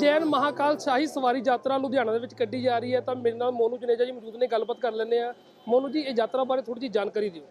ਮਹਾਕਾਲ ਸ਼ਾਹੀ ਸਵਾਰੀ ਯਾਤਰਾ ਲੁਧਿਆਣਾ ਦੇ ਵਿੱਚ ਕੱਢੀ ਜਾ ਰਹੀ ਹੈ। ਤਾਂ ਮੇਰੇ ਨਾਲ ਮੋਨੂ ਜਨੇਜਾ ਜੀ ਮੌਜੂਦ ਨੇ, ਗੱਲਬਾਤ ਕਰ ਲੈਂਦੇ ਆ ਮੋਨੂ ਜੀ, ਇਹ ਯਾਤਰਾ ਬਾਰੇ ਥੋੜੀ ਜਿਹੀ ਜਾਣਕਾਰੀ ਦਿਓ।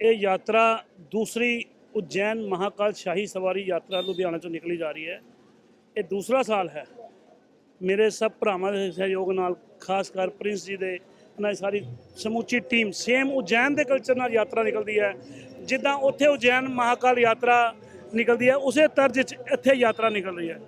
ਇਹ ਯਾਤਰਾ ਦੂਸਰੀ ਉਜੈਨ ਮਹਾਕਾਲ ਸ਼ਾਹੀ ਸਵਾਰੀ ਯਾਤਰਾ ਲੁਧਿਆਣਾ ਤੋਂ ਨਿਕਲੀ ਜਾ ਰਹੀ ਹੈ। ਇਹ ਦੂਸਰਾ ਸਾਲ ਹੈ। ਮੇਰੇ ਸਭ ਭਰਾਵਾਂ ਦੇ ਸਹਿਯੋਗ ਨਾਲ, ਖਾਸ ਕਰ ਪ੍ਰਿੰਸ ਜੀ ਦੇ ਨਾਲ ਸਾਰੀ ਸਮੁੱਚੀ ਟੀਮ ਸੇਮ ਉਜੈਨ ਦੇ ਕਲਚਰ ਨਾਲ ਯਾਤਰਾ ਨਿਕਲਦੀ ਹੈ। ਜਿੱਦਾਂ ਉੱਥੇ ਉਜੈਨ ਮਹਾਕਾਲ ਯਾਤਰਾ ਨਿਕਲਦੀ ਹੈ, ਉਸੇ ਤਰਜ਼ 'ਚ ਇੱਥੇ ਯਾਤਰਾ ਨਿਕਲ ਰਹੀ ਹੈ।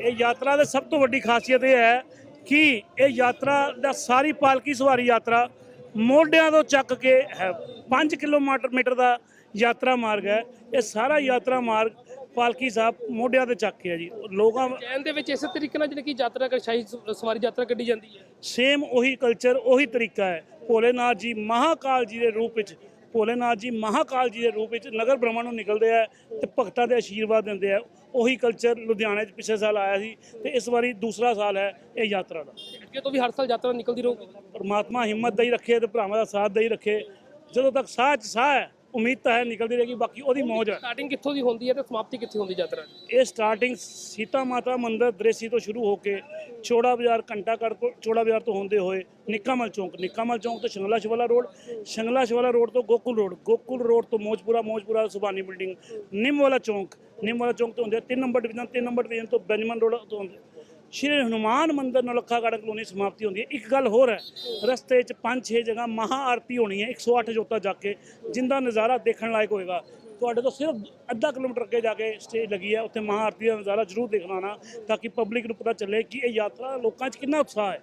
ਇਹ ਯਾਤਰਾ ਦੀ ਸਭ ਤੋਂ ਵੱਡੀ ਖਾਸੀਅਤ ਇਹ ਹੈ ਕਿ ਇਹ ਯਾਤਰਾ ਦਾ ਸਾਰੀ ਪਾਲਕੀ ਸਵਾਰੀ ਯਾਤਰਾ ਮੋਢਿਆਂ ਤੋਂ ਚੱਕ ਕੇ ਹੈ 5 ਕਿਲੋਮੀਟਰ ਮੀਟਰ ਦਾ ਯਾਤਰਾ ਮਾਰਗ ਹੈ। ਇਹ ਸਾਰਾ ਯਾਤਰਾ ਮਾਰਗ ਪਾਲਕੀ ਸਾਹਿਬ ਮੋਢਿਆਂ ਤੇ ਚੱਕ ਕੇ ਹੈ ਜੀ। ਲੋਕਾਂ ਜੈਨ ਦੇ ਵਿੱਚ ਇਸੇ ਤਰੀਕੇ ਨਾਲ ਜਿਹੜੀ ਕਿ ਯਾਤਰਾ ਕਰ ਸ਼ਾਹੀ ਸਵਾਰੀ ਯਾਤਰਾ ਕੱਢੀ ਜਾਂਦੀ ਹੈ। ਸੇਮ ਉਹੀ ਕਲਚਰ ਉਹੀ ਤਰੀਕਾ ਹੈ। ਭੋਲੇਨਾਥ ਜੀ ਮਹਾਕਾਲ ਜੀ ਦੇ ਰੂਪ ਵਿੱਚ ਭੋਲੇਨਾਥ ਜੀ ਮਹਾਕਾਲ ਜੀ ਦੇ ਰੂਪ ਵਿੱਚ ਨਗਰ ਬ੍ਰਹਮਣ ਨੂੰ ਨਿਕਲਦੇ ਆ ਤੇ ਭਗਤਾਂ ਦੇ ਆਸ਼ੀਰਵਾਦ ਦਿੰਦੇ ਆ। ਉਹੀ ਕਲਚਰ ਲੁਧਿਆਣੇ 'ਚ ਪਿਛਲੇ ਸਾਲ ਆਇਆ ਸੀ ਤੇ ਇਸ ਵਾਰੀ ਦੂਸਰਾ ਸਾਲ ਹੈ ਇਹ ਯਾਤਰਾ ਦਾ। ਅੱਗੇ ਤੋਂ ਵੀ ਹਰ ਸਾਲ ਯਾਤਰਾ ਨਿਕਲਦੀ ਰਹੂਗੀ। ਪਰਮਾਤਮਾ ਹਿੰਮਤ ਦੇਈ ਰੱਖੇ ਤੇ ਭਰਾਵਾਂ ਦਾ ਸਾਥ ਦੇਈ ਰੱਖੇ। ਜਦੋਂ ਤੱਕ ਸਾਹ 'ਚ ਸਾਹ ਹੈ ਉਮੀਦ ਤਾਂ ਹੈ ਨਿਕਲਦੀ ਰਹੇਗੀ ਬਾਕੀ ਉਹਦੀ ਮੌਜ ਹੈ। ਸਟਾਰਟਿੰਗ ਕਿੱਥੋਂ ਦੀ ਹੁੰਦੀ ਹੈ ਤੇ ਸਮਾਪਤੀ ਕਿੱਥੇ ਹੁੰਦੀ ਯਾਤਰਾ? ਦੀ ਇਹ ਸਟਾਰਟਿੰਗ ਸੀਤਾ ਮਾਤਾ ਮੰਦਿਰ ਦ੍ਰੇਸੀ ਤੋਂ ਸ਼ੁਰੂ ਹੋ ਕੇ ਚੋੜਾ ਬਾਜ਼ਾਰ ਘੰਟਾ ਘਰ ਤੋਂ ਚੋੜਾ ਬਾਜ਼ਾਰ ਤੋਂ ਹੁੰਦੇ ਹੋਏ ਨਿੱਕਾਮਲ ਚੌਂਕ ਨਿੱਕਾਮਲ ਚੌਂਕ ਤੋਂ ਸ਼ੰਗਲਾ ਸ਼ਿਵਾਲਾ ਰੋਡ ਸ਼ੰਗਲਾ ਸ਼ਿਵਾਲਾ ਰੋਡ ਤੋਂ ਗੋਕੁਲ ਰੋਡ ਗੋਕੁਲ ਰੋਡ ਤੋਂ ਮੋਜਪੁਰਾ ਮੋਜਪੁਰਾ ਸੁਬਾਨੀ ਬਿਲਡਿੰਗ ਨਿੰਮ ਵਾਲਾ ਚੌਂਕ ਨਿੰਮ ਵਾਲਾ ਚੌਂਕ ਤੋਂ ਹੁੰਦੇ 3 ਨੰਬਰ ਡਿਵੀਜ਼ਨ 3 ਨੰਬਰ ਡਿਵੀਜ਼ਨ ਤੋਂ ਬੈਂਜਮਨ ਰੋਡ ਤੋਂ ਹੁੰਦੇ ਸ਼੍ਰੀ ਹਨੂਮਾਨ ਮੰਦਿਰ ਨੌਲੱਖਾਗੜ੍ਹ ਕਲੋਨੀ ਸਮਾਪਤੀ ਹੁੰਦੀ ਹੈ। ਇੱਕ ਗੱਲ ਹੋਰ ਹੈ, ਰਸਤੇ 'ਚ 5-6 ਜਗ੍ਹਾ ਮਹਾ ਆਰਤੀ ਹੋਣੀ ਹੈ 108 ਜੋਤਾਂ ਜਾ ਕੇ, ਜਿੰਦਾ ਨਜ਼ਾਰਾ ਦੇਖਣ ਲਾਇਕ ਹੋਏਗਾ। ਤੁਹਾਡੇ ਤੋਂ ਸਿਰਫ ਅੱਧਾ ਕਿਲੋਮੀਟਰ ਅੱਗੇ ਜਾ ਕੇ ਸਟੇਜ ਲੱਗੀ ਹੈ, ਉੱਥੇ ਮਹਾ ਆਰਤੀ ਦਾ ਨਜ਼ਾਰਾ ਜ਼ਰੂਰ ਦੇਖਣਾ ਆਉਣਾ ਤਾਂ ਕਿ ਪਬਲਿਕ ਨੂੰ ਪਤਾ ਚੱਲੇ ਕਿ ਇਹ ਯਾਤਰਾ ਲੋਕਾਂ 'ਚ ਕਿੰਨਾ ਉਤਸ਼ਾਹ ਹੈ।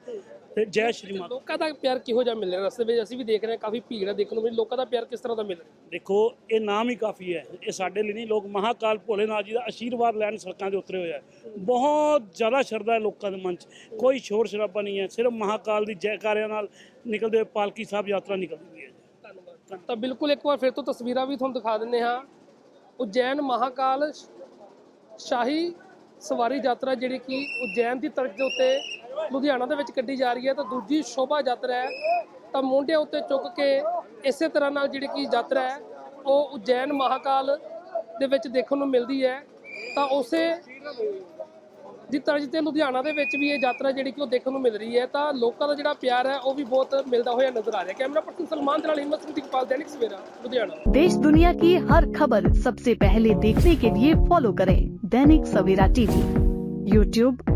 ਤੇ ਜੈ ਸ਼੍ਰੀ ਮਾਤਾ। ਲੋਕਾਂ ਦਾ ਪਿਆਰ ਕਿਹੋ ਜਿਹਾ ਮਿਲ ਰਿਹਾ? ਰਸਤੇ ਵਿੱਚ ਅਸੀਂ ਵੀ ਦੇਖ ਰਹੇ ਹਾਂ ਕਾਫੀ ਭੀੜ ਹੈ ਦੇਖਣ ਨੂੰ ਮਿਲੀ। ਲੋਕਾਂ ਦਾ ਪਿਆਰ ਕਿਸ ਤਰ੍ਹਾਂ ਦਾ ਮਿਲ ਰਿਹਾ? ਦੇਖੋ ਇਹ ਨਾਮ ਹੀ ਕਾਫੀ ਹੈ। ਇਹ ਸਾਡੇ ਲਈ ਨਹੀਂ ਲੋਕ ਮਹਾਕਾਲ ਭੋਲੇਨਾਥ ਜੀ ਦਾ ਆਸ਼ੀਰਵਾਦ ਲੈਣ ਸੜਕਾਂ ਦੇ ਉਤਰੇ ਹੋਏ ਆ। ਬਹੁਤ ਜ਼ਿਆਦਾ ਸ਼ਰਧਾ ਹੈ ਲੋਕਾਂ ਦੇ ਮਨ 'ਚ। ਕੋਈ ਸ਼ੋਰ ਸ਼ਰਾਬਾ ਨਹੀਂ ਹੈ ਸਿਰਫ ਮਹਾਕਾਲ ਦੀ ਜੈਕਾਰਿਆਂ ਨਾਲ ਨਿਕਲਦੇ ਹੋਏ ਪਾਲਕੀ ਸਾਹਿਬ ਯਾਤਰਾ ਨਿਕਲਦੀ ਹੈ ਧੰਨਵਾਦ। ਤਾਂ ਬਿਲਕੁਲ ਇੱਕ ਵਾਰ ਫਿਰ ਤੋਂ ਤਸਵੀਰਾਂ ਵੀ ਤੁਹਾਨੂੰ ਦਿਖਾ ਦਿੰਨੇ ਹਾਂ। ਉਜੈਨ ਮਹਾਕਾਲ ਸ਼ਾਹੀ ਸਵਾਰੀ ਯਾਤਰਾ ਜਿਹੜੀ ਕਿ ਉਜੈਨ ਦੀ ਤਰਜ਼ ਦੇ ਉੱਤੇ ਲੁਧਿਆਣਾ ਦੇ ਵਿੱਚ ਕੱਢੀ ਜਾ ਰਹੀ ਹੈ ਤਾਂ ਦੂਜੀ ਸ਼ੋਭਾ ਯਾਤਰਾ ਹੈ ਤਾਂ ਮੋਢਿਆਂ ਉੱਤੇ ਚੁੱਕ ਕੇ ਇਸੇ ਤਰ੍ਹਾਂ ਨਾਲ ਜਿਹੜੀ ਕਿ ਯਾਤਰਾ ਹੈ ਉਹ ਉਜੈਨ ਮਹਾਕਾਲ ਦੇ ਵਿੱਚ ਦੇਖਣ ਨੂੰ ਮਿਲਦੀ ਹੈ ਤਾਂ ਉਸੇ ਦੀ ਤਰਜ਼ ਤੇ ਲੁਧਿਆਣਾ ਦੇ ਵਿੱਚ ਵੀ ਇਹ ਯਾਤਰਾ ਜਿਹੜੀ ਕਿ ਉਹ ਦੇਖਣ ਨੂੰ ਮਿਲ ਰਹੀ ਹੈ ਤਾਂ ਲੋਕਾਂ ਦਾ ਜਿਹੜਾ ਪਿਆਰ ਹੈ ਉਹ ਵੀ ਬਹੁਤ ਮਿਲਦਾ ਹੋਇਆ ਨਜ਼ਰ ਆ ਰਿਹਾ ਕੈਮਰਾ ਪਰਸਨ ਸਲਮਾਨ ਦੇ ਨਾਲ ਹਿੰਮਤ ਸਿੰਘ ਦਿਕਪਾਲ ਦੈਨਿਕ ਸਵੇਰਾ ਲੁਧਿਆਣਾ देश दुनिया की हर खबर सबसे पहले देखने के लिए फॉलो करें दैनिक सवेरा टीवी यूट्यूब